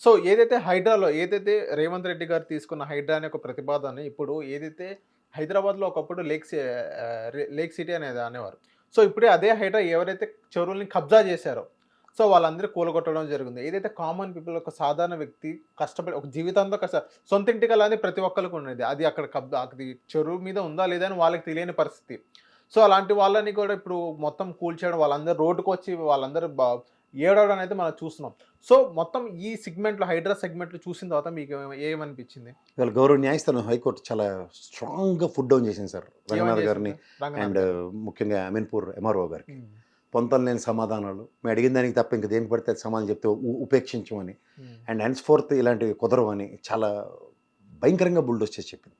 So ఏదైతే హైడ్రాలో ఏదైతే రేవంత్ రెడ్డి గారు తీసుకున్న హైడ్రా అనే ఒక ప్రతిపాదన ఇప్పుడు ఏదైతే హైదరాబాద్లో ఒకప్పుడు లేక్ సి- రే- లేక్ సిటీ అనేది అనేవారు. సో ఇప్పుడే అదే హైడ్రా ఎవరైతే చెరువుల్ని కబ్జా చేశారో సో వాళ్ళందరూ కూలగొట్టడం జరిగింది. ఏదైతే కామన్ పీపుల్ ఒక సాధారణ వ్యక్తి కష్టపడి ఒక జీవితంతో కష్ట సొంత ఇంటికి అలానే ప్రతి ఒక్కరికి ఉండేది. అది అక్కడ కబ్జా అది చెరువు మీద ఉందా లేదా అని వాళ్ళకి తెలియని పరిస్థితి. సో అలాంటి వాళ్ళని కూడా ఇప్పుడు మొత్తం కూల్చేయడం వాళ్ళందరూ రోడ్డుకు వచ్చి వాళ్ళందరూ బా ఏడవడం అనేది మనం చూస్తున్నాం. సో మొత్తం ఈ సెగ్మెంట్లో హైడ్రా సెగ్మెంట్లో చూసిన తర్వాత మీకు ఏమ- ఏమనిపించింది? ఇవాళ గౌరవ న్యాయస్థానం హైకోర్టు చాలా స్ట్రాంగ్గా ఫుడ్ డౌన్ చేసింది సార్. రంగనాథ్ గారిని అండ్. ముఖ్యంగా అమీన్పూర్ ఎంఆర్ఓ గారికి. పొంతలు లేని సమాధానాలు. మేము అడిగిన దానికి తప్ప ఇంక దేనికి పడితే అది సమాధానం చెప్తే ఉపేక్షించమని. అండ్ హెన్స్ ఫోర్త్ ఇలాంటివి కుదరవని చాలా భయంకరంగా బుల్డోస్ చేసి చెప్పింది.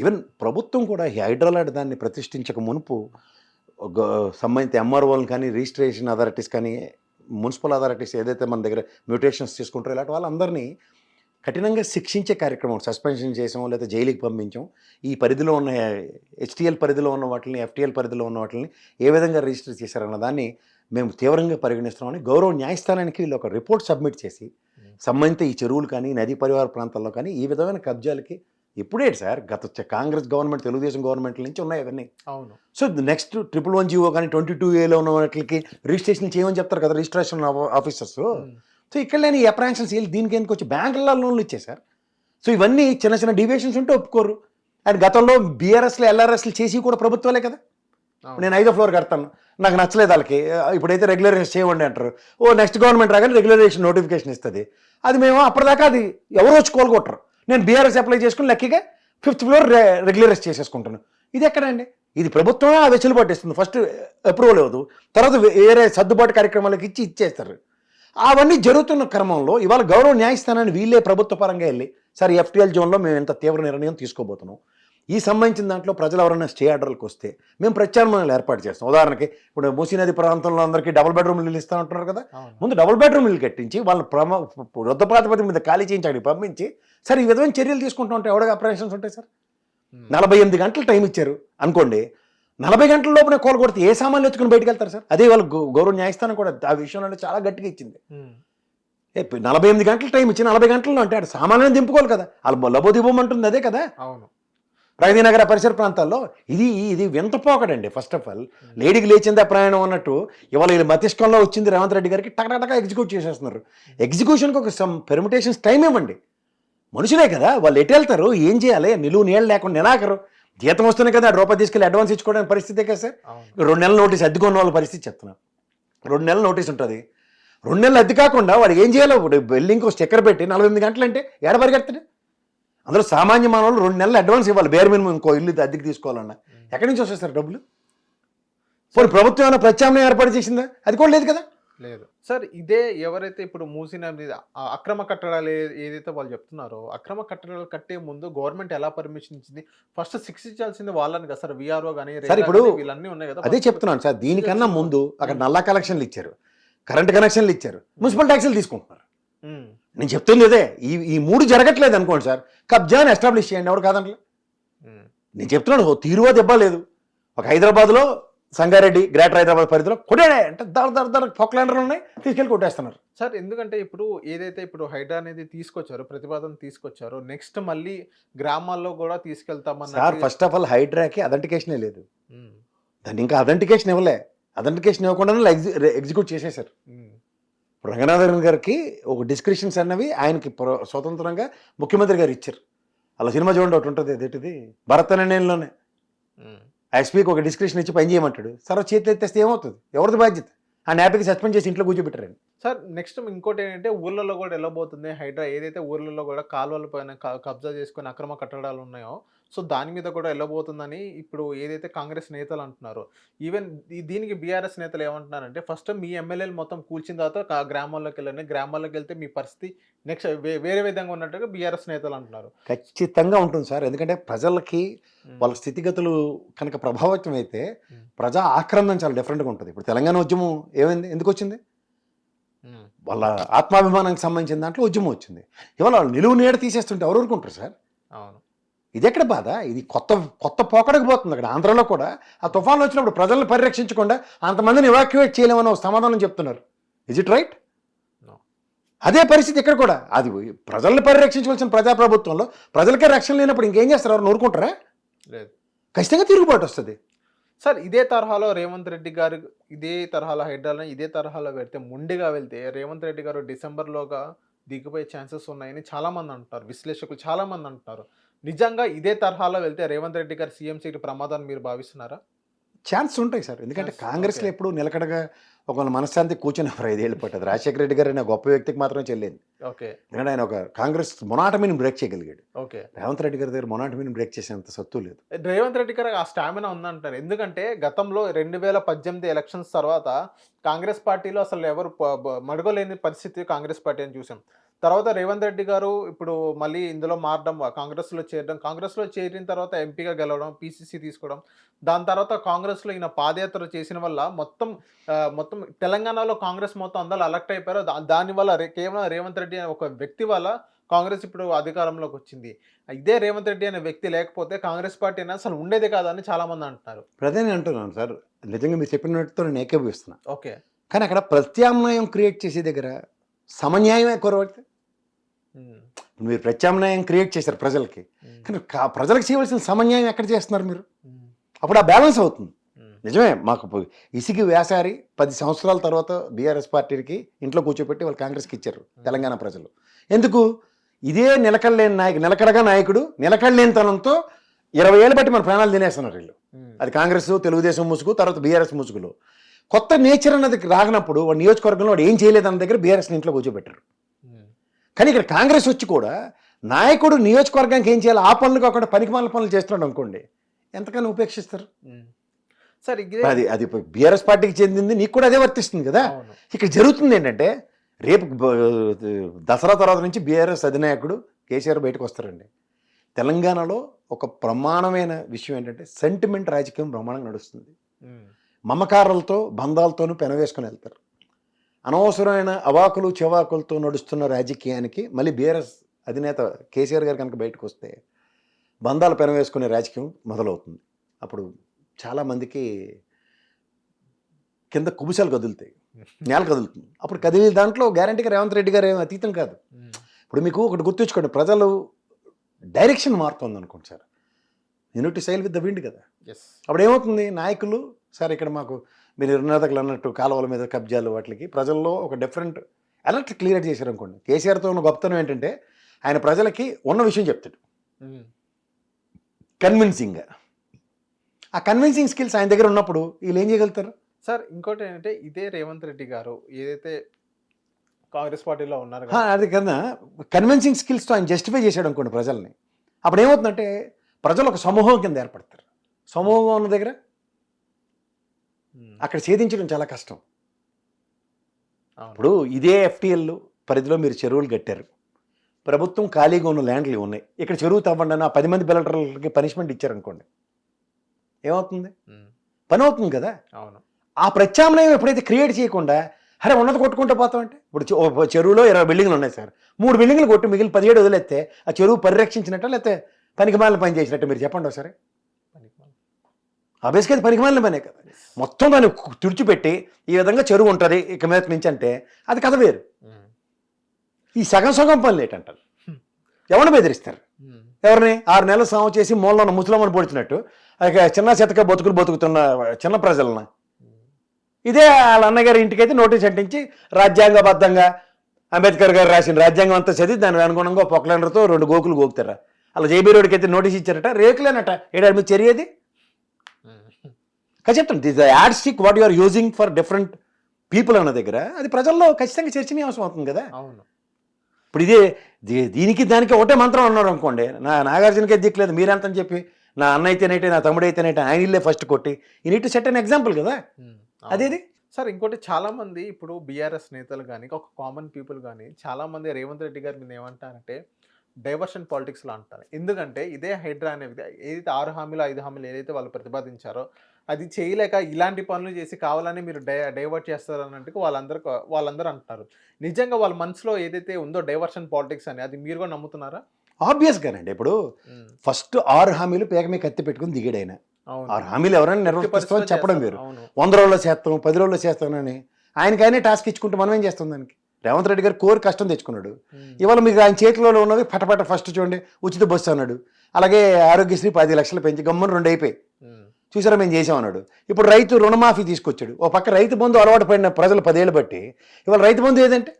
ఈవెన్ ప్రభుత్వం కూడా ఈ హైడ్రాలాడ్ దాన్ని ప్రతిష్ఠించక మునుపు సంబంధిత ఎంఆర్ఓలను కానీ రిజిస్ట్రేషన్ అథారిటీస్ కానీ మున్సిపల్ అథారిటీస్ ఏదైతే మన దగ్గర మ్యూటేషన్స్ తీసుకుంటారో ఇలాంటి వాళ్ళందరినీ కఠినంగా శిక్షించే కార్యక్రమం సస్పెన్షన్ చేసాం లేదా జైలుకి పంపించాం ఈ పరిధిలో ఉన్న హెచ్టిఎల్ పరిధిలో ఉన్న వాటిని ఎఫ్టిఎల్ పరిధిలో ఉన్న వాటిని ఏ విధంగా రిజిస్టర్ చేశారన్న దాన్ని మేము తీవ్రంగా పరిగణిస్తున్నామని గౌరవ న్యాయస్థానానికి వీళ్ళు ఒక రిపోర్ట్ సబ్మిట్ చేసి సంబంధిత ఈ చెరువులు కానీ నదీ పరివార ప్రాంతాల్లో కానీ ఈ విధమైన కబ్జాలకి ఇప్పుడే సార్? గత కాంగ్రెస్ గవర్నమెంట్ తెలుగుదేశం గవర్నమెంట్ నుంచి ఉన్నాయి అవన్నీ. అవును. So next triple one GO కానీ ట్వంటీ టూ ఏలో ఉన్న వాటికి రిజిస్ట్రేషన్ చేయమని చెప్తారు కదా రిజిస్ట్రేషన్ ఆఫీసర్స్. సో ఇక్కడ లేని అప్రాన్షన్స్ వీళ్ళు దీనికి ఎందుకు వచ్చి బ్యాంకులలో లోన్లు ఇచ్చేసారు సో ఇవన్నీ చిన్న చిన్న డివియేషన్స్ ఉంటే ఒప్పుకోరు. అండ్ గతంలో బీఆర్ఎస్లు ఎల్ఆర్ఎస్లు చేసి కూడా ప్రభుత్వాలే కదా. నేను ఐదో ఫ్లోర్ కడతాను. నాకు నచ్చలేదు వాళ్ళకి. ఇప్పుడైతే రెగ్యులరేషన్ చేయండి అంటారు. ఓ నెక్స్ట్ గవర్నమెంట్ రాగానే రెగ్యులరేషన్ నోటిఫికేషన్ ఇస్తుంది. అది మేము అప్పటిదాకా అది ఎవరు వచ్చి కోలుకొట్టరు. నేను బీఆర్ఎస్ అప్లై చేసుకుని లక్కీగా ఫిఫ్త్ ఫ్లోర్ రెగ్యులరైజ్ చేసేసుకుంటాను ఇది ఎక్కడండి? ఇది ప్రభుత్వమే ఆ వెసులుబాటు ఇస్తుంది ఫస్ట్ అప్రూవల్ ఇవ్వదు. తర్వాత వేరే సర్దుబాటు కార్యక్రమాలకు ఇచ్చి ఇచ్చేస్తారు. అవన్నీ జరుగుతున్న క్రమంలో ఇవాళ గౌరవ న్యాయస్థానాన్ని వీళ్ళే ప్రభుత్వ పరంగా వెళ్ళి సార్ ఎఫ్టీఎల్ జోన్లో మేము ఇంత తీవ్ర నిర్ణయం తీసుకోబోతున్నాం. ఈ సంబంధించిన దాంట్లో ప్రజలు ఎవరైనా స్టే ఆర్డర్లకు వస్తే మేము ప్రత్యామ్నాయాలు ఏర్పాటు చేస్తాం. ఉదాహరణకి ఇప్పుడు మూసీ నది ప్రాంతంలో అందరికీ డబుల్ బెడ్రూమ్ ఇల్లు ఇస్తా ఉంటున్నారు కదా. ముందు డబుల్ బెడ్రూమ్ ఇల్లు కట్టించి వాళ్ళ ప్రమ వృద్ధ ప్రాతిపదిక మీద ఖాళీ చేయించి అక్కడికి పంపించి సార్ ఈ విధమైన చర్యలు తీసుకుంటూ ఉంటే ఎవడగా ఆపరేషన్స్ ఉంటాయి సార్? నలభై ఎనిమిది గంటలు టైం ఇచ్చారు అనుకోండి నలభై గంటల లోపునే కోలు కొడితే ఏ సామాన్లు ఎత్తుకుని బయటికి వెళ్తారు సార్? అదే వాళ్ళ గౌరవ న్యాయస్థానం కూడా ఆ విషయంలో చాలా గట్టిగా ఇచ్చింది. నలభై ఎనిమిది గంటలు టైం ఇచ్చి నలభై గంటల్లో అంటే సామాన్యం దింపుకోవాలి కదా. వాళ్ళు లబోదిబోమంటుంది అదే కదా. అవును. ప్రగతి నగర పరిసర ప్రాంతాల్లో ఇది ఇది వింత పోకడండి. ఫస్ట్ ఆఫ్ ఆల్ లేడీకి లేచిందా ప్రయాణం అన్నట్టు ఇవాళ వీళ్ళు మతిష్కంలో వచ్చింది రేవంత్ రెడ్డి గారికి టకటక ఎగ్జిక్యూట్ చేసేస్తున్నారు. ఎగ్జిక్యూషన్కి ఒక సమ్ పెర్మిటేషన్స్ టైం ఇవ్వండి. మనుషులే కదా వాళ్ళు ఎటు వెళ్తారు ఏం చేయాలి నిలువు నీళ్ళు లేకుండా నెలాఖరు జీతం వస్తేనే కదా రూపాయి తీసుకెళ్ళి అడ్వాన్స్ ఇచ్చుకోవడానికి పరిస్థితే కదా సార్? రెండు నెలల నోటీస్ అద్దెకున్న వాళ్ళ పరిస్థితి చెప్తున్నా రెండు నెలల నోటీస్ ఉంటుంది. రెండు నెలలు అద్దె కాకుండా వాడు ఏం చేయాలో ఇప్పుడు బిల్డింగ్ స్టిక్కర్ పెట్టి నలభై ఎనిమిది గంటలు అంటే ఏడ పరిగెడతాడు అందులో సామాన్య మానవులు రెండు నెలలు అడ్వాన్స్ ఇవ్వాలి. బేర్ మినిమం ఇంకో ఇల్లు అద్దెకి తీసుకోవాలన్నా. ఎక్కడి నుంచి వస్తాయి సార్ డబ్బులు? పోనీ ప్రభుత్వం ఏమైనా ప్రత్యామ్నాయం ఏర్పాటు చేసిందా? అది కూడా లేదు కదా? లేదు. సార్ ఇదే ఎవరైతే ఇప్పుడు మూసిన అక్రమ కట్టడాలు ఏదైతే వాళ్ళు చెప్తున్నారో అక్రమ కట్టడాలు కట్టే ముందు గవర్నమెంట్ ఎలా పర్మిషన్ ఇచ్చింది? ఫస్ట్ శిక్షించాల్సింది వాళ్ళని కదా సార్ విఆర్ఓ కానీ సార్, ఇప్పుడు వీళ్ళన్నీ ఉన్నాయి కదా. అదే చెప్తున్నాను సార్ దీనికన్నా ముందు అక్కడ నల్లా కలెక్షన్లు ఇచ్చారు. కరెంట్ కనెక్షన్లు ఇచ్చారు. మున్సిపల్ ట్యాక్సీలు తీసుకుంటున్నారు. నేను చెప్తుంది అదే ఈ ఈ మూడు జరగట్లేదు అనుకోండి సార్. కబ్జాని ఎస్టాబ్లిష్ చేయండి. ఎవరు కాదంటే నేను చెప్తున్నాను తీరువా దెబ్బ లేదు. ఒక హైదరాబాద్లో సంగారెడ్డి గ్రేటర్ హైదరాబాద్ పరిధిలో కొట్టాడే. అంటే దర దర దర పొక్లాండర్లు ఉన్నాయి తీసుకెళ్ళి కొట్టేస్తున్నారు. సార్ ఎందుకంటే ఇప్పుడు ఏదైతే ఇప్పుడు హైడ్రా అనేది తీసుకొచ్చారో ప్రతిపాదన తీసుకొచ్చారో నెక్స్ట్ మళ్ళీ గ్రామాల్లో కూడా తీసుకెళ్తామన్న సార్ ఫస్ట్ ఆఫ్ ఆల్ హైడ్రాకి అథెంటికేషనే లేదు. దాన్ని ఇంకా అథెంటికేషన్ ఇవ్వలే. అథెంటికేషన్ ఇవ్వకుండా ఎగ్జిక్యూట్ ఇప్పుడు రంగనాథన్ గారికి ఒక డిస్క్రిప్షన్స్ అన్నవి ఆయనకి స్వతంత్రంగా ముఖ్యమంత్రి గారు ఇచ్చారు. అలా సినిమా చూడండి ఒకటి ఉంటుంది అదేంటిది? భరత్ అనే నేనులోనే. ఎస్పీకి ఒక డిస్క్రిప్షన్ ఇచ్చి పని చేయమంటాడు. సరే చేతులు ఎత్తేస్తే ఏమవుతుంది? ఎవరిది బాధ్యత? ఆ న్యాపికి సస్పెండ్ చేసి ఇంట్లో కూర్చోబెట్టారండి. సార్ నెక్స్ట్ ఇంకోటి ఏంటంటే ఊర్లలో కూడా వెళ్ళబోతుంది హైడ్రా ఏదైతే ఊర్లలో కూడా కాలువల పైన కబ్జా చేసుకుని అక్రమ కట్టడాలు ఉన్నాయో సో దాని మీద కూడా వెళ్ళబోతుందని ఇప్పుడు ఏదైతే కాంగ్రెస్ నేతలు అంటున్నారో ఈవెన్ దీనికి బీఆర్ఎస్ నేతలు ఏమంటున్నారంటే ఫస్ట్ మీ ఎమ్మెల్యేలు మొత్తం కూల్చిన తర్వాత గ్రామాల్లోకి వెళ్ళండి. గ్రామాల్లోకి వెళ్తే మీ పరిస్థితి నెక్స్ట్ వేరే విధంగా ఉన్నట్టుగా బీఆర్ఎస్ నేతలు అంటున్నారు. ఖచ్చితంగా ఉంటుంది సార్. ఎందుకంటే ప్రజలకి వాళ్ళ స్థితిగతులు కనుక ప్రభావితం అయితే. ప్రజా ఆక్రందన చాలా డిఫరెంట్గా ఉంటుంది. ఇప్పుడు తెలంగాణ ఉద్యమం ఏమైంది? ఎందుకు వచ్చింది? వాళ్ళ ఆత్మాభిమానానికి సంబంధించిన దాంట్లో ఉద్యమం వచ్చింది. ఇవాళ వాళ్ళు నిలువు నీడ తీసేస్తుంటే ఎవరు ఊరుకుంటారు సార్? అవును. ఇది ఎక్కడ బాధ? ఇది కొత్త కొత్త పోకడకు పోతుంది అక్కడ. ఆంధ్రలో కూడా ఆ తుఫాన్లు వచ్చినప్పుడు ప్రజలను పరిరక్షించకుండా అంతమందిని ఎవాక్యువేట్ చేయలేమని సమాధానం చెప్తున్నారు. Is it right. అదే పరిస్థితి ఇక్కడ కూడా. అది ప్రజల్ని పరిరక్షించవలసిన ప్రజాప్రభుత్వంలో ప్రజలకే రక్షణ లేనప్పుడు ఇంకేం చేస్తారు? ఎవరు నూరుకుంటారా? లేదు. ఖచ్చితంగా తిరుగుబాటు వస్తుంది. సార్ ఇదే తరహాలో రేవంత్ రెడ్డి గారు ఇదే తరహాలో హైడ్రాలను ఇదే తరహాలో పెడితే ముండిగా వెళ్తే రేవంత్ రెడ్డి గారు డిసెంబర్లోగా దిగిపోయే ఛాన్సెస్ ఉన్నాయని చాలా మంది అంటారు విశ్లేషకులు చాలా మంది అంటారు నిజంగా ఇదే తరహాలో వెళ్తే రేవంత్ రెడ్డి గారు సీఎం సీట్ ప్రమాదాన్ని మీరు భావిస్తున్నారా? ఛాన్స్ ఉంటాయి సార్. ఎందుకంటే కాంగ్రెస్లో. ఎప్పుడు నిలకడగా ఒక మనశ్శాంతి కూర్చొని ఐదేళ్ళు పట్టదు. రాజశేఖర రెడ్డి గారు అనే గొప్ప వ్యక్తికి మాత్రమే చెల్లింది. ఓకే. ఎందుకంటే ఆయన ఒక కాంగ్రెస్ మొనాటమీని బ్రేక్ చేయగలిగాడు. ఓకే. రేవంత్ రెడ్డి గారి దగ్గర మొనాటమీని బ్రేక్ చేసేంత సత్తు లేదు. రేవంత్ రెడ్డి గారు ఆ స్టామినా ఉందంటారు. ఎందుకంటే గతంలో రెండు వేల పద్దెనిమిది ఎలక్షన్స్ తర్వాత కాంగ్రెస్ పార్టీలో అసలు ఎవరు మడుగలేని పరిస్థితి కాంగ్రెస్ పార్టీ అని చూసాం. తర్వాత రేవంత్ రెడ్డి గారు ఇప్పుడు మళ్ళీ ఇందులో మారడం కాంగ్రెస్లో చేరడం కాంగ్రెస్లో చేరిన తర్వాత ఎంపీగా గెలవడం పీసీసీ తీసుకోవడం దాని తర్వాత కాంగ్రెస్లో ఈయన పాదయాత్ర చేసిన వల్ల మొత్తం మొత్తం తెలంగాణలో కాంగ్రెస్ మొత్తం అందరూ అలర్ట్ అయిపోయారు. దా- దానివల్ల కేవలం రేవంత్ రెడ్డి అనే ఒక వ్యక్తి వల్ల కాంగ్రెస్ ఇప్పుడు అధికారంలోకి వచ్చింది. ఇదే రేవంత్ రెడ్డి అనే వ్యక్తి లేకపోతే కాంగ్రెస్ పార్టీ అనేది అసలు ఉండేదే కాదని చాలా మంది అంటున్నారు. నేను అంటున్నాను సార్ నిజంగా మీరు చెప్పినట్టుతో నేను ఏకీభవిస్తున్నా ఓకే. కానీ అక్కడ ప్రత్యామ్నాయం క్రియేట్ చేసే దగ్గర సమన్యాయమే కొరవడితే మీరు ప్రత్యామ్నాయం క్రియేట్ చేశారు ప్రజలకి. కానీ ప్రజలకు చేయవలసిన సమన్యాయం ఎక్కడ చేస్తున్నారు మీరు? అప్పుడు ఆ బ్యాలెన్స్ అవుతుంది. నిజమే మాకు ఇసికి వేసారి పది సంవత్సరాల తర్వాత బీఆర్ఎస్ పార్టీకి ఇంట్లో కూర్చోపెట్టి వాళ్ళు కాంగ్రెస్కి ఇచ్చారు తెలంగాణ ప్రజలు. ఎందుకు? ఇదే నిలకడలేని నాయకు నిలకడగా నాయకుడు నిలకడలేని తనంతో ఇరవై ఏళ్ళు బట్టి మన ప్రాణాలు తినేస్తున్నారు వీళ్ళు. అది కాంగ్రెస్ తెలుగుదేశం ముసుగు తర్వాత బీఆర్ఎస్ ముసుగులో. కొత్త నేచర్ అన్నది రాగినప్పుడు వాడు నియోజకవర్గంలో వాడు ఏం చేయలేదన్న దగ్గర బీఆర్ఎస్ ఇంట్లో కూర్చోబెట్టారు. కానీ ఇక్కడ కాంగ్రెస్ వచ్చి కూడా నాయకుడు నియోజకవర్గానికి ఏం చేయాలి? ఆ పనులు కాకుండా పనికిమాల పనులు చేస్తున్నాడు అనుకోండి. ఎంతకన్నా ఉపేక్షిస్తారు. సార్ అది అది బీఆర్ఎస్ పార్టీకి చెందింది నీకు కూడా అదే వర్తిస్తుంది కదా? ఇక్కడ జరుగుతుంది ఏంటంటే రేపు దసరా తర్వాత నుంచి బీఆర్ఎస్ అధినాయకుడు కేసీఆర్ బయటకు వస్తారండి. తెలంగాణలో ఒక ప్రమాణమైన విషయం ఏంటంటే సెంటిమెంట్ రాజకీయం బ్రహ్మాండంగా నడుస్తుంది. మమకారాలతో బంధాలతోనూ పెనవేసుకొని వెళ్తారు. అనవసరమైన అవాకులు చెవాకులతో నడుస్తున్న రాజకీయానికి మళ్ళీ బీఆర్ఎస్ అధినేత కేసీఆర్ గారు కనుక బయటకు వస్తే బంధాలు పెనవేసుకునే రాజకీయం మొదలవుతుంది. అప్పుడు చాలామందికి కింద కుబుసాలు కదులుతాయి. నేల కదులుతుంది. అప్పుడు కదిలే దాంట్లో గ్యారంటీగా రేవంత్ రెడ్డి గారు ఏం అతీతం కాదు. ఇప్పుడు మీకు ఒకటి గుర్తుంచుకోండి. ప్రజలు డైరెక్షన్ మారుతుంది అనుకోండి sir. Unity sail with the wind కదా. అప్పుడు ఏమవుతుంది నాయకులు సార్ ఇక్కడ మాకు మీరు నిర్ణేతలు అన్నట్టు కాలువల మీద కబ్జాలు వాటికి ప్రజల్లో ఒక డిఫరెంట్ అలర్ట్ క్లియర్ చేశారు అనుకోండి. కేసీఆర్తో ఉన్న గొప్పతనం ఏంటంటే ఆయన ప్రజలకి ఉన్న విషయం చెప్తాడు. కన్విన్సింగ్గా ఆ కన్విన్సింగ్ స్కిల్స్ ఆయన దగ్గర ఉన్నప్పుడు వీళ్ళు ఏం చేయగలుగుతారు? సార్ ఇంకోటి ఏంటంటే ఇదే రేవంత్ రెడ్డి గారు ఏదైతే కాంగ్రెస్ పార్టీలో ఉన్నారు కదా, అది కన్నా కన్విన్సింగ్ స్కిల్స్తో ఆయన జస్టిఫై చేశాడు అనుకోండి ప్రజల్ని. అప్పుడు ఏమవుతుందంటే ప్రజలు ఒక సమూహం కింద ఏర్పడతారు. సమూహం ఉన్న దగ్గర అక్కడ ఛేదించడం చాలా కష్టం. ఇప్పుడు ఇదే ఎఫ్టీఎల్ పరిధిలో మీరు చెరువులు కట్టారు. ప్రభుత్వం ఖాళీగా ఉన్న ల్యాండ్లు ఉన్నాయి. ఇక్కడ చెరువు తవ్వండి అని ఆ పది మంది బిల్డర్లకి పనిష్మెంట్ ఇచ్చారనుకోండి. ఏమవుతుంది? పని అవుతుంది కదా? అవును. ఆ ప్రత్యామ్నాయం ఎప్పుడైతే క్రియేట్ చేయకుండా అరే ఉన్నది కొట్టుకుంటూ పోతాం అంటే ఇప్పుడు చెరువులో ఇరవై బిల్డింగ్లు ఉన్నాయి సార్. మూడు బిల్డింగ్లు కొట్టి మిగిలిన పదిహేడు వదిలేస్తే ఆ చెరువు పరిరక్షించినట్ట లేకపోతే పనికిమాలిన పని చేసినట్టు మీరు చెప్పండి ఒకసారి. ఆ బేసిక్ అది పనికిమాలిన పనే కదా మొత్తం దాన్ని తుడిచిపెట్టి ఈ విధంగా చెరువు ఉంటుంది ఇక మీద నుంచి అంటే అది కథ వేరు. ఈ సగం సగం పనులు ఏంటంటారు? ఎవరిని బెదిరిస్తారు? ఎవరిని? ఆరు నెలలు సాము చేసి మూలలో ఉన్న ముసలమ్మని పొడిచినట్టు చిన్న చెతక బతుకులు బతుకుతున్న చిన్న ప్రజలను. ఇదే వాళ్ళ అన్నగారి ఇంటికైతే నోటీస్ అంటించి రాజ్యాంగబద్ధంగా అంబేద్కర్ గారు రాసిన రాజ్యాంగం అంతా చదివి దానికి అనుగుణంగా పొక్కలెండర్తో రెండు గోకులు గోకుతారా? అలా జైబీరోడికి అయితే నోటీస్ ఇచ్చారట రేకులేనట. ఏడాది మీద చర్యది కానీ చెప్తాను. This ad stick what you are using for different people అన్న దగ్గర అది ప్రజల్లో ఖచ్చితంగా చర్చనీయాంశం అవుతుంది కదా. అవును. ఇప్పుడు ఇదే దీనికి దానికి ఒకటే మంత్రం అన్నారు అనుకోండి నా నాగార్జునకే దిక్కులేదు మీరెంత అని చెప్పి నా అన్న అయితేనేటే నా తమ్ముడు అయితేనేటే ఆయన ఇల్లే ఫస్ట్ కొట్టి ఈ నీట్ సెట్ అన్ ఎగ్జాంపుల్ కదా. అదేది? సార్ ఇంకోటి చాలా మంది ఇప్పుడు బీఆర్ఎస్ నేతలు కానీ ఒక కామన్ పీపుల్ కానీ చాలా మంది రేవంత్ రెడ్డి గారి మీద ఏమంటారంటే డైవర్షన్ పాలిటిక్స్లో అంటారు. ఎందుకంటే ఇదే హైడ్రా అనేది ఏదైతే ఆరు హామీలు ఐదు హామీలు ఏదైతే వాళ్ళు ప్రతిపాదించారో అది చేయలేక ఇలాంటి పనులు చేసి కావాలని మీరు డై డైవర్ట్ చేస్తారన్నట్టు వాళ్ళందరూ వాళ్ళందరూ అంటారు నిజంగా వాళ్ళ మనసులో ఏదైతే ఉందో డైవర్షన్ పాలిటిక్స్ అని అది మీరు కూడా నమ్ముతున్నారా? ఆబ్వియస్గానండి ఇప్పుడు ఫస్ట్ ఆరు హామీలు పేక మీద కత్తి పెట్టుకుని దిగాడైన ఆరు హామీలు ఎవరైనా నిర్వర్తిస్తామని పరిస్థితుల్లో చెప్పడం. వేరు. అవును. వంద రోజుల్లో చేస్తాం పది రోజుల్లో చేస్తామని ఆయనకైనా టాస్క్ ఇచ్చుకుంటే మనం ఏం చేస్తాం దానికి? రేవంత్ రెడ్డి గారు కోరి కష్టం తెచ్చుకున్నాడు. ఇవాళ మీకు ఆయన చేతిలో ఉన్నది పటపట ఫస్ట్ చూడండి ఉచిత బస్సు అన్నాడు. అలాగే ఆరోగ్యశ్రీ పది లక్షలు పెంచి గమ్మున రెండు అయిపోయి. చూసారా మేము చేసామన్నాడు ఇప్పుడు రైతు రుణమాఫీ తీసుకొచ్చాడు. ఓ పక్క రైతు బంధు అలవాటు పడిన ప్రజలు పదేళ్ళు బట్టి ఇవాళ రైతు బంధు ఏదంటే?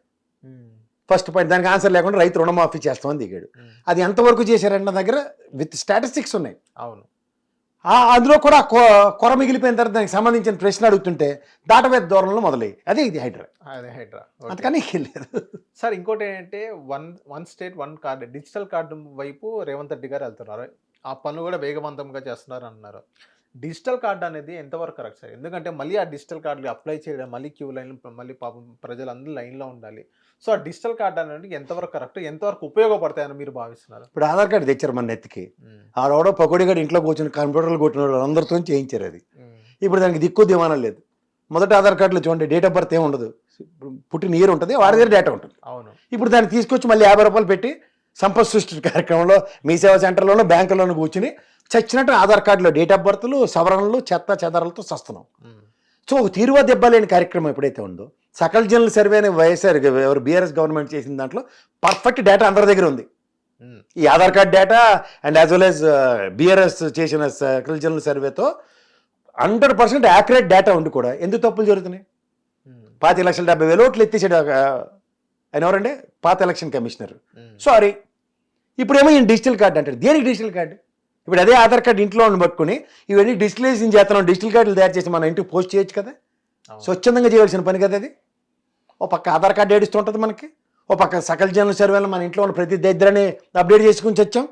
ఉమ్. ఫస్ట్ పాయింట్ దానికి ఆన్సర్ లేకుండా రైతు రుణమాఫీ చేస్తామని దిగాడు. ఉమ్. అది ఎంతవరకు చేశారంటే నా దగ్గర విత్ స్టాటిస్టిక్స్ ఉన్నాయి. అవును. ఆ అందులో కూడా కొర మిగిలిపోయిన తర్వాత దానికి సంబంధించిన ప్రశ్న అడుగుతుంటే దాటవేత ధోరణిలో మొదలయ్యి అదే ఇది హైడ్రా. అదే హైడ్రా. ఓకే. అంతకని లేదు. సార్ ఇంకోటి ఏంటంటే one one state one card digital card వైపు రేవంత్ రెడ్డి గారు వెళ్తున్నారు. ఆ పనులు కూడా వేగవంతంగా చేస్తున్నారు అంటున్నారు డిజిటల్ కార్డు అనేది ఎంతవరకు కరెక్ట్ సార్? ఎందుకంటే మళ్ళీ ఆ డిజిటల్ కార్డులు అప్లై చేయడం మళ్ళీ క్యూ లైన్ మళ్ళీ పాపం ప్రజలందరూ లైన్లో ఉండాలి. సో ఆ డిజిటల్ కార్డు అనేది ఎంతవరకు కరెక్ట్ ఎంతవరకు ఉపయోగపడతాయని మీరు భావిస్తున్నారు? ఇప్పుడు ఆధార్ కార్డు తెచ్చారు మన నెత్తికి. పకోడీ గడి ఇంట్లో కూర్చొని కంప్యూటర్లు కొట్టిన అందరితో చేయించారు అది. ఇప్పుడు దానికి దిక్కు దివానం లేదు. మొదటి ఆధార్ కార్డులో చూడండి డేట్ ఆఫ్ బర్త్ ఏమి ఉండదు పుట్టిన ఇయర్ ఉంటుంది వాడి దగ్గర డేటా ఉంటుంది. అవును. ఇప్పుడు దాన్ని తీసుకొచ్చి మళ్ళీ యాభై రూపాయలు పెట్టి సంపత్ సృష్టి కార్యక్రమంలో మీ సేవా సెంటర్లోనూ బ్యాంకుల్లోనూ కూర్చుని చచ్చినట్టు ఆధార్ కార్డులో డేట్ ఆఫ్ బర్త్లు సవరణలు చెత్త చెదరలతో సస్తున్నాం. సో ఒక తీరువా దెబ్బలేని కార్యక్రమం ఎప్పుడైతే ఉందో సకల జనుల సర్వే అనే వైఎస్ఆర్ ఎవరు బీఆర్ఎస్ గవర్నమెంట్ చేసిన దాంట్లో పర్ఫెక్ట్ డేటా అందరి దగ్గర ఉంది. ఈ Aadhaar card data and as well as BRS చేసిన సకల జనుల సర్వేతో హండ్రెడ్ పర్సెంట్ యాక్యురేట్ డేటా ఉండి కూడా ఎందుకు తప్పులు జరుగుతున్నాయి? పాతి లక్షల డెబ్బై వేల ఓట్లు ఎత్తేసాడు ఆయన ఎవరండి? పాత ఎలక్షన్ కమిషనర్. సారీ. ఇప్పుడేమో ఈయన డిజిటల్ కార్డు అంటాడు దేనికి డిజిటల్ కార్డు? ఇప్పుడు అదే ఆధార్ కార్డు ఇంట్లో ఉండి పట్టుకుని ఇవన్నీ డిజిటలైజేషన్ చేస్తున్నాం. డిజిటల్ కార్డులు తయారు చేసి మన ఇంటికి పోస్ట్ చేయొచ్చు కదా. స్వచ్ఛందంగా చేయవలసిన పని కదా అది? ఓ పక్క ఆధార్ కార్డు ఏడుస్తుంటుంది మనకి. ఓ పక్క సకల జనుల సర్వేలో మన ఇంట్లో ఉన్న ప్రతి దరిద్రాన్ని అప్డేట్ చేసుకుని వచ్చాం.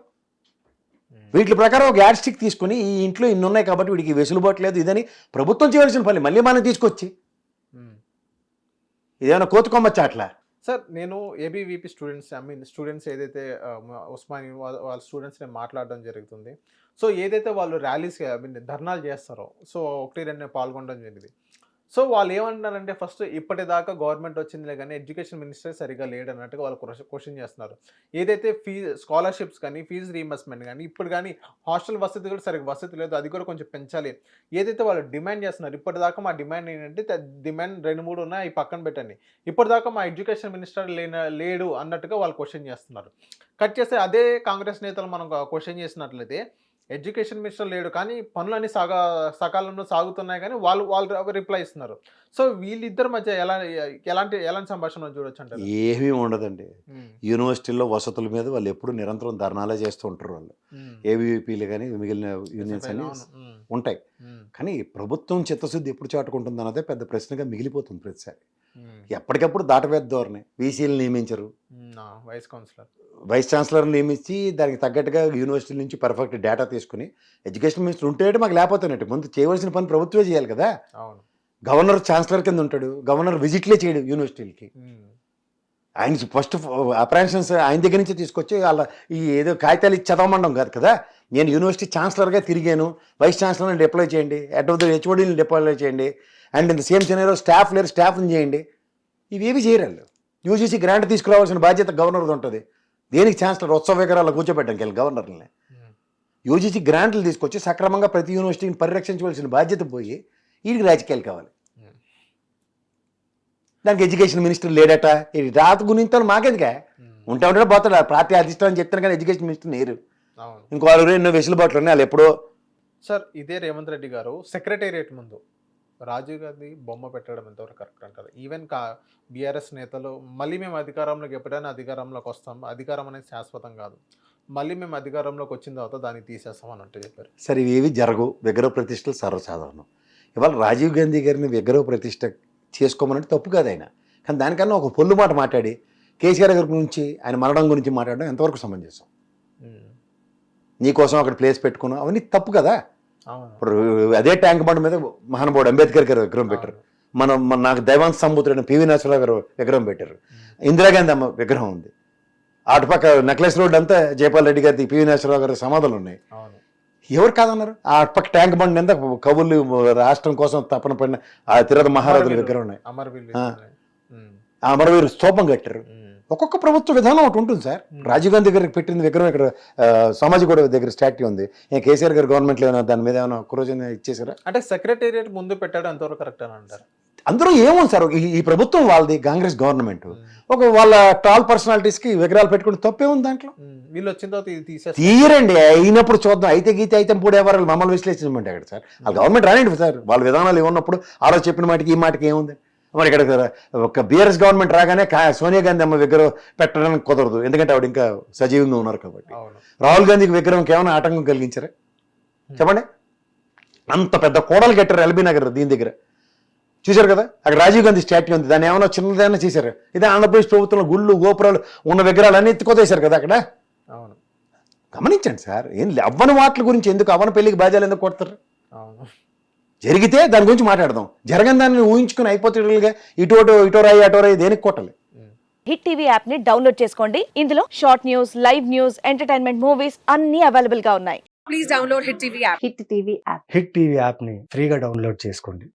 వీటి ప్రకారం ఒక యాడ్ స్టిక్ తీసుకుని ఈ ఇంట్లో ఇన్ని ఉన్నాయి కాబట్టి వీడికి వెసులుబాటు లేదు. ఇదని ప్రభుత్వం చేయవలసిన పని మళ్ళీ మనం తీసుకొచ్చి. ఇదేమైనా కోతుకొమ్మచ్చా అట్లా సార్ నేను ABVP students I mean students ఏదైతే ఉస్మాని వాళ్ళ వాళ్ళ స్టూడెంట్స్ నేను మాట్లాడడం జరుగుతుంది. సో ఏదైతే వాళ్ళు ర్యాలీస్ ఐ మీన్ ధర్నాలు చేస్తారో సో ఒకటి రెండు నేను పాల్గొనడం జరిగింది. సో వాళ్ళు ఏమంటున్నారంటే ఫస్ట్ ఇప్పటిదాకా గవర్నమెంట్ వచ్చిందిలే కానీ ఎడ్యుకేషన్ మినిస్టర్ సరిగా లేడు అన్నట్టుగా వాళ్ళు క్వశ్చన్ చేస్తున్నారు. ఏదైతే ఫీ స్కాలర్షిప్స్ కానీ ఫీజు రీఎంబర్స్మెంట్ కానీ ఇప్పుడు కానీ హాస్టల్ వసతి కూడా సరిగ్గా వసతి లేదు అది కూడా కొంచెం పెంచాలి. ఏదైతే వాళ్ళు డిమాండ్ చేస్తున్నారు ఇప్పటిదాకా మా డిమాండ్ ఏంటంటే డిమాండ్ రెండు మూడు ఉన్నాయి పక్కన పెట్టండి. ఇప్పటిదాకా మా ఎడ్యుకేషన్ మినిస్టర్ లేన లేడు అన్నట్టుగా వాళ్ళు క్వశ్చన్ చేస్తున్నారు. కట్ చేస్తే అదే కాంగ్రెస్ నేతలు మనం క్వశ్చన్ చేసినట్లయితే ఎడ్యుకేషన్ మినిస్టర్ లేడు కానీ పనులన్నీ సాగా సకాలంలో సాగుతున్నాయి కానీ వాళ్ళు వాళ్ళు రిప్లై ఇస్తున్నారు. సో వీళ్ళిద్దరి మధ్య ఎలా ఎలాంటి ఎలాంటి సంభాషణ చూడొచ్చు అంటారు ఏమీ ఉండదండి. యూనివర్సిటీల్లో వసతుల మీద వాళ్ళు ఎప్పుడు నిరంతరం ధర్నాలే చేస్తూ ఉంటారు వాళ్ళు. ఏబీవీపీలు కానీ మిగిలిన యూనియన్స్ అని ఉంటాయి. కానీ ప్రభుత్వం చిత్తశుద్ధి ఎప్పుడు చాటుకుంటుంది అన్నదే పెద్ద ప్రశ్నగా మిగిలిపోతుంది ప్రతిసారి. ఎప్పటికప్పుడు దాటవేద్ద ధోరణి. వీసీలు నియమించరు. వైస్ కౌన్సిలర్ వైస్ ఛాన్సలర్ నియమించి దానికి తగ్గట్టుగా యూనివర్సిటీ నుంచి పర్ఫెక్ట్ డేటా తీసుకుని ఎడ్యుకేషన్ మినిస్టర్ ఉంటే మాకు లేకపోతున్నట్టు ముందు చేయవలసిన పని ప్రభుత్వమే చేయాలి కదా. అవును. గవర్నర్ ఛాన్సలర్ కింద ఉంటాడు. గవర్నర్ విజిట్లే చేయడు యూనివర్సిటీలకి. ఆయన ఫస్ట్ అప్రాన్షన్స్ ఆయన దగ్గర నుంచి తీసుకొచ్చి వాళ్ళ ఈ ఏదో కాగితాలు ఇచ్చి చదవమండం కాదు కదా. నేను యూనివర్సిటీ ఛాన్సలర్గా తిరిగాను. వైస్ ఛాన్సలర్ని డిప్లాయ్ చేయండి. అట్ ఆఫ్ ద హెచ్ఓడీని డిప్లాయ్ చేయండి. And in the same scenario staff లేరు స్టాఫ్ని చేయండి. ఇవేవి చేయరు వాళ్ళు యూజీసీ గ్రాంట్ తీసుకురావాల్సిన బాధ్యత గవర్నర్ది ఉంటుంది. దేనికి ఛాన్సలర్ ఉత్సవ విగ్రహాలు కూర్చోబెట్టాం వెళ్ళి గవర్నర్ని యూజీసీ గ్రాంట్లు తీసుకొచ్చి సక్రమంగా ప్రతి యూనివర్సిటీని పరిరక్షించవలసిన బాధ్యత పోయి వీడికి రాజకీయాలు కావాలి. దానికి ఎడ్యుకేషన్ మినిస్టర్ లేడట. ఇది రాత గురించి మాకెందుకే? ఉంటే ఉంటే పోతాడు. పార్టీ అధిష్టం అని చెప్తాను కానీ ఎడ్యుకేషన్ మినిస్టర్ నేరు అవును. ఇంకో వాళ్ళు ఎన్నో వెసులుబాట్లు ఉన్నాయి. వాళ్ళు ఎప్పుడో సార్ ఇదే రేవంత్ రెడ్డి గారు సెక్రటేరియట్ ముందు. రాజీవ్ గాంధీ బొమ్మ పెట్టడం ఎంతవరకు కరెక్ట్ అంటారు? ఈవెన్ కా బీఆర్ఎస్ నేతలు మళ్ళీ మేము అధికారంలోకి ఎప్పుడైనా అధికారంలోకి వస్తాం అధికారం అనేది శాశ్వతం కాదు. మళ్ళీ మేము అధికారంలోకి వచ్చిన తర్వాత దాన్ని తీసేస్తాం అని అంటే చెప్పారు. సరే ఇవేవి జరగవు. విగ్రహ ప్రతిష్టలు సర్వసాధారణం. ఇవాళ రాజీవ్ గాంధీ గారిని విగ్రహ ప్రతిష్ట చేసుకోమనంటే తప్పు కాదు ఆయన. కానీ దానికన్నా ఒక పొల్లు మాట మాట్లాడి కేసీఆర్ గారి గురించి ఆయన మరణం గురించి మాట్లాడడం ఎంతవరకు సమంజసం? నీకోసం అక్కడ ప్లేస్ పెట్టుకున్నాం అవన్నీ తప్పు కదా? ఇప్పుడు అదే ట్యాంక్ బండ్ మీద మహానుభావుడు అంబేద్కర్ గారు విగ్రహం పెట్టారు. మనం మన నాకు దైవాంశ సంబుతుడైన పివి నరసింహరావు గారు విగ్రహం పెట్టారు. ఇందిరాగాంధీ అమ్మ విగ్రహం ఉంది. అటుపక్క నెక్లెస్ రోడ్ అంతా జయపాల్ రెడ్డి గారి పివి నరసింహరావు గారి సమాధులు ఉన్నాయి. ఎవరు కాదన్నారు? ఆ అటుపక్క ట్యాంక్ బండ్ మీద కవులు రాష్ట్రం కోసం తపన పడిన ఆ తిరద మహారాజుల. విగ్రహం ఉన్నాయి. అమరవీరు స్తూపం కట్టారు. ఒక్కొక్క ప్రభుత్వ విధానం ఒకటి ఉంటుంది సార్. రాజీవ్ గాంధీ గారికి పెట్టిన విగ్రహం ఇక్కడ ఆ, సామాజిక గొడవ దగ్గర స్టాట్యూ ఉంది. కేసీఆర్ గారి గవర్నమెంట్లో ఏమైనా దాని మీద ఏమైనా ఒక్క రోజు ఇచ్చేసారా అంటే సెక్రటేరియట్ ముందు పెట్టడం ఎంతవరకు కరెక్ట్ అని అంటారు. అందరూ ఏముంది సార్ ఈ- ప్రభుత్వం వాళ్ళది కాంగ్రెస్ గవర్నమెంట్ ఒక వాళ్ళ టాల్ పర్సనాలిటీస్కి విగ్రహాలు పెట్టుకుని తప్పే ఉంది దాంట్లో. వీళ్ళు వచ్చిన తర్వాత తీరండి అయినప్పుడు చూద్దాం. అయితే గీతే అయితే పూడేవారు మమ్మల్ని విశ్లేషించమంటే అక్కడ సార్. వాళ్ళ గవర్నమెంట్ రానండి సార్. వాళ్ళ విధానాలు ఏమన్నప్పుడు ఆ రోజు చెప్పిన మాటకి ఈ మాటకి ఏముంది? మరి ఇక్కడ ఒక బీఆర్ఎస్ గవర్నమెంట్ రాగానే సోనియా గాంధీ అమ్మ విగ్రహం పెట్టడానికి కుదరదు. ఎందుకంటే ఆవిడ ఇంకా సజీవంగా ఉన్నారు కాబట్టి. రాహుల్ గాంధీకి విగ్రహం ఏమైనా ఆటంకం కలిగించారా? చెప్పండి. అంత పెద్ద కోడలు కట్టారు ఎల్బీ నగర్ దీని దగ్గర. చూశారు కదా? అక్కడ రాజీవ్ గాంధీ స్టాట్యూ ఉంది. దాన్ని ఏమైనా చిన్నదైనా చేశారు. ఇదే ఆంధ్రప్రదేశ్ ప్రభుత్వంలో గుళ్ళు గోపురాలు ఉన్న విగ్రహాలు అన్ని ఎత్తుకోతేశారు కదా అక్కడ? అవును. గమనించండి సార్. ఏం అవ్వని వాటి గురించి ఎందుకు? అవ్వని పెళ్ళికి బాధ్యాలు ఎందుకు కొడతారు? అవును. జరిగితే దాని గురించి మాట్లాడదాం. జరగని దాన్ని ఊహించుకుని అయిపోతుండగా ఇటు అటు ఇటో రాయి అటో రాయి దేనికి కొట్టాలి. హిట్ టీవీ యాప్ని డౌన్లోడ్ చేసుకోండి. ఇందులో short news live news entertainment movies అన్ని అవైలబుల్గా ఉన్నాయి. please download Hit TV app. Hit TV app. Hit TV యాప్ని ఫ్రీగా డౌన్లోడ్ చేసుకోండి.